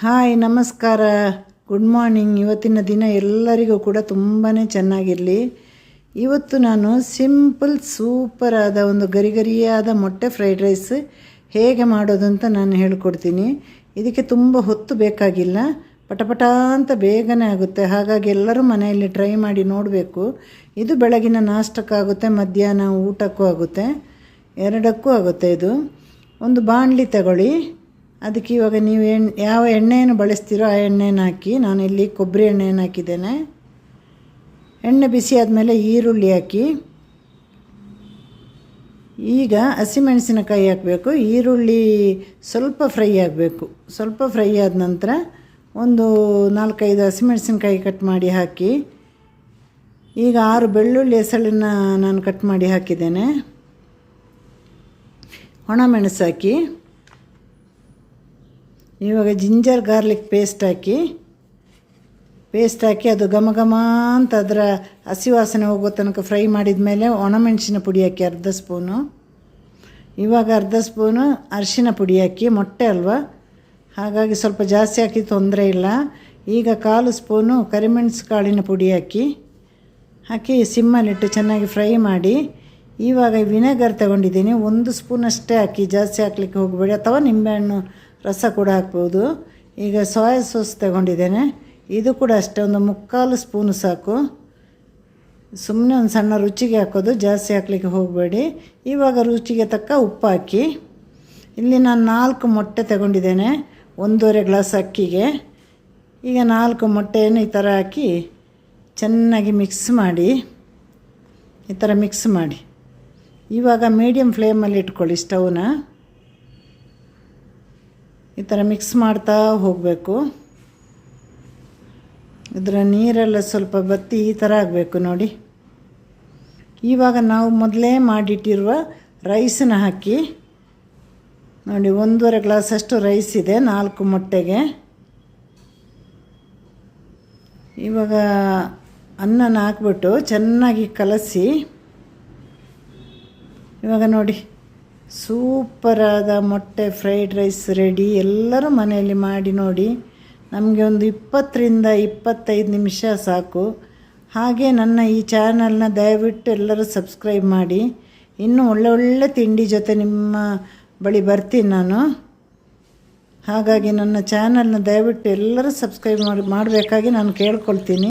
Hi, ನಮಸ್ಕಾರ. Good morning ಇವತ್ತಿನ ದಿನ ಎಲ್ಲರಿಗೂ ಕೂಡ ತುಂಬಾ ಚೆನ್ನಾಗಿರಲಿ. ಇವತ್ತು ನಾನು ಸಿಂಪಲ್, ಸೂಪರ್ ಆದ ಒಂದು ಗರಿ ಗರಿಯಾದ ಮೊಟ್ಟೆ ಫ್ರೈಡ್ ರೈಸ್ ಹೇಗೆ ಮಾಡೋದು ಅಂತ ನಾನು ಹೇಳ್ಕೊಡ್ತೀನಿ. ಇದಕ್ಕೆ ತುಂಬ ಹೊತ್ತು ಬೇಕಾಗಿಲ್ಲ. ಪಟಪಟ ಅಂತ ಬೇಗನೆ ಆಗುತ್ತೆ. ಹಾಗಾಗಿ ಎಲ್ಲರೂ ಮನೆಯಲ್ಲಿ ಟ್ರೈ ಮಾಡಿ ನೋಡಬೇಕು. ಇದು ಬೆಳಗಿನ ನಾಷ್ಟಕ್ಕಾಗುತ್ತೆ ಮಧ್ಯಾಹ್ನ ಊಟಕ್ಕೂ ಆಗುತ್ತೆ. ಎರಡಕ್ಕೂ ಆಗುತ್ತೆ ಇದು. ಒಂದು ಬಾಣಲಿ ತಗೊಳ್ಳಿ. ಅದಕ್ಕೆ ಇವಾಗ ನೀವು ಎಣ್ಣೆ ಯಾವ ಎಣ್ಣೆಯನ್ನು ಬಳಸ್ತೀರೋ ಆ ಎಣ್ಣೆನ ಹಾಕಿ, ನಾನು ಇಲ್ಲಿ ಕೊಬ್ಬರಿ ಎಣ್ಣೆಯನ್ನು ಹಾಕಿದ್ದೇನೆ. ಎಣ್ಣೆ ಬಿಸಿ ಆದಮೇಲೆ ಈರುಳ್ಳಿ ಹಾಕಿ. ಈಗ ಹಸಿಮೆಣಸಿನಕಾಯಿ ಹಾಕಬೇಕು. ಈರುಳ್ಳಿ ಸ್ವಲ್ಪ ಫ್ರೈ ಆಗಬೇಕು. ಸ್ವಲ್ಪ ಫ್ರೈ ಆದ ನಂತರ ಒಂದು ನಾಲ್ಕೈದು ಹಸಿಮೆಣಸಿನಕಾಯಿ ಕಟ್ ಮಾಡಿ ಹಾಕಿ. ಈಗ ಆರು ಬೆಳ್ಳುಳ್ಳಿ ಹೆಸಳನ್ನು ನಾನು ಕಟ್ ಮಾಡಿ ಹಾಕಿದ್ದೇನೆ. ಒಣಮೆಣಸು ಹಾಕಿ. ಇವಾಗ ಜಿಂಜರ್ ಗಾರ್ಲಿಕ್ ಪೇಸ್ಟ್ ಹಾಕಿ ಪೇಸ್ಟ್ ಹಾಕಿ ಅದು ಘಮ ಘಮ ಅಂತ ಅದರ ಹಸಿ ವಾಸನೆ ಹೋಗೋ ತನಕ ಫ್ರೈ ಮಾಡಿದ ಮೇಲೆ ಒಣಮೆಣಸಿನ ಪುಡಿ ಹಾಕಿ ಅರ್ಧ ಸ್ಪೂನು. ಇವಾಗ ಅರ್ಧ ಸ್ಪೂನು ಅರಿಶಿನ ಪುಡಿ ಹಾಕಿ, ಮೊಟ್ಟೆ ಅಲ್ವಾ? ಹಾಗಾಗಿ ಸ್ವಲ್ಪ ಜಾಸ್ತಿ ಹಾಕಿ ತೊಂದರೆ ಇಲ್ಲ. ಈಗ ಕಾಲು ಸ್ಪೂನು ಕರಿಮೆಣಸು ಕಾಳಿನ ಪುಡಿ ಹಾಕಿ ಹಾಕಿ ಸಿಮ್ಮಲ್ಲಿಟ್ಟು ಚೆನ್ನಾಗಿ ಫ್ರೈ ಮಾಡಿ. ಇವಾಗ ವಿನೆಗರ್ ತಗೊಂಡಿದ್ದೀನಿ. ಒಂದು ಸ್ಪೂನ್ ಅಷ್ಟೇ ಹಾಕಿ ಜಾಸ್ತಿ ಹಾಕ್ಲಿಕ್ಕೆ ಹೋಗಬೇಡಿ. ಅಥವಾ ನಿಂಬೆಹಣ್ಣು ರಸ ಕೂಡ ಹಾಕ್ಬೋದು. ಈಗ ಸೋಯಾ ಸಾಸ್ ತಗೊಂಡಿದ್ದೇನೆ. ಇದು ಕೂಡ ಅಷ್ಟೇ, ಒಂದು ಮುಕ್ಕಾಲು ಸ್ಪೂನು ಸಾಕು. ಸುಮ್ಮನೆ ಒಂದು ಸಣ್ಣ ರುಚಿಗೆ ಹಾಕೋದು, ಜಾಸ್ತಿ ಹಾಕ್ಲಿಕ್ಕೆ ಹೋಗಬೇಡಿ. ಇವಾಗ ರುಚಿಗೆ ತಕ್ಕ ಉಪ್ಪು ಹಾಕಿ, ಇಲ್ಲಿ ನಾನು ನಾಲ್ಕು ಮೊಟ್ಟೆ ತಗೊಂಡಿದ್ದೇನೆ, ಒಂದೂವರೆ ಗ್ಲಾಸ್ ಅಕ್ಕಿಗೆ. ಈಗ ನಾಲ್ಕು ಮೊಟ್ಟೆಯನ್ನು ಈ ಥರ ಹಾಕಿ ಚೆನ್ನಾಗಿ ಮಿಕ್ಸ್ ಮಾಡಿ, ಈ ಥರ ಮಿಕ್ಸ್ ಮಾಡಿ. ಇವಾಗ ಮೀಡಿಯಮ್ ಫ್ಲೇಮಲ್ಲಿ ಇಟ್ಕೊಳ್ಳಿ ಸ್ಟವ್ನ ಈ ಥರ ಮಿಕ್ಸ್ ಮಾಡ್ತಾ ಹೋಗಬೇಕು. ಇದರ ನೀರೆಲ್ಲ ಸ್ವಲ್ಪ ಬತ್ತಿ ಈ ಥರ ಆಗಬೇಕು ನೋಡಿ. ಇವಾಗ ನಾವು ಮೊದಲೇ ಮಾಡಿಟ್ಟಿರುವ ರೈಸನ್ನು ಹಾಕಿ, ನೋಡಿ ಒಂದೂವರೆ ಗ್ಲಾಸಷ್ಟು ರೈಸ್ ಇದೆ ನಾಲ್ಕು ಮೊಟ್ಟೆಗೆ. ಇವಾಗ ಅನ್ನನ ಹಾಕ್ಬಿಟ್ಟು ಚೆನ್ನಾಗಿ ಕಲಸಿ, ಇವಾಗ ನೋಡಿ. ಸೂಪರಾದ ಮೊಟ್ಟೆ ಫ್ರೈಡ್ ರೈಸ್ ರೆಡಿ ಎಲ್ಲರೂ ಮನೆಯಲ್ಲಿ ಮಾಡಿ ನೋಡಿ. ನಮಗೆ ಒಂದು ಇಪ್ಪತ್ತರಿಂದ ಇಪ್ಪತ್ತೈದು ನಿಮಿಷ ಸಾಕು. ಹಾಗೆ ನನ್ನ ಈ ಚಾನಲ್ನ ದಯವಿಟ್ಟು ಎಲ್ಲರೂ ಸಬ್ಸ್ಕ್ರೈಬ್ ಮಾಡಿ. ಇನ್ನೂ ಒಳ್ಳೆ ಒಳ್ಳೆ ತಿಂಡಿ ಜೊತೆ ನಿಮ್ಮ ಬಳಿ ಬರ್ತೀನಿ ನಾನು. ಹಾಗಾಗಿ ನನ್ನ ಚಾನಲ್ನ ದಯವಿಟ್ಟು ಎಲ್ಲರೂ ಸಬ್ಸ್ಕ್ರೈಬ್ ಮಾಡಿ ಮಾಡಬೇಕಾಗಿ ನಾನು ಕೇಳ್ಕೊಳ್ತೀನಿ.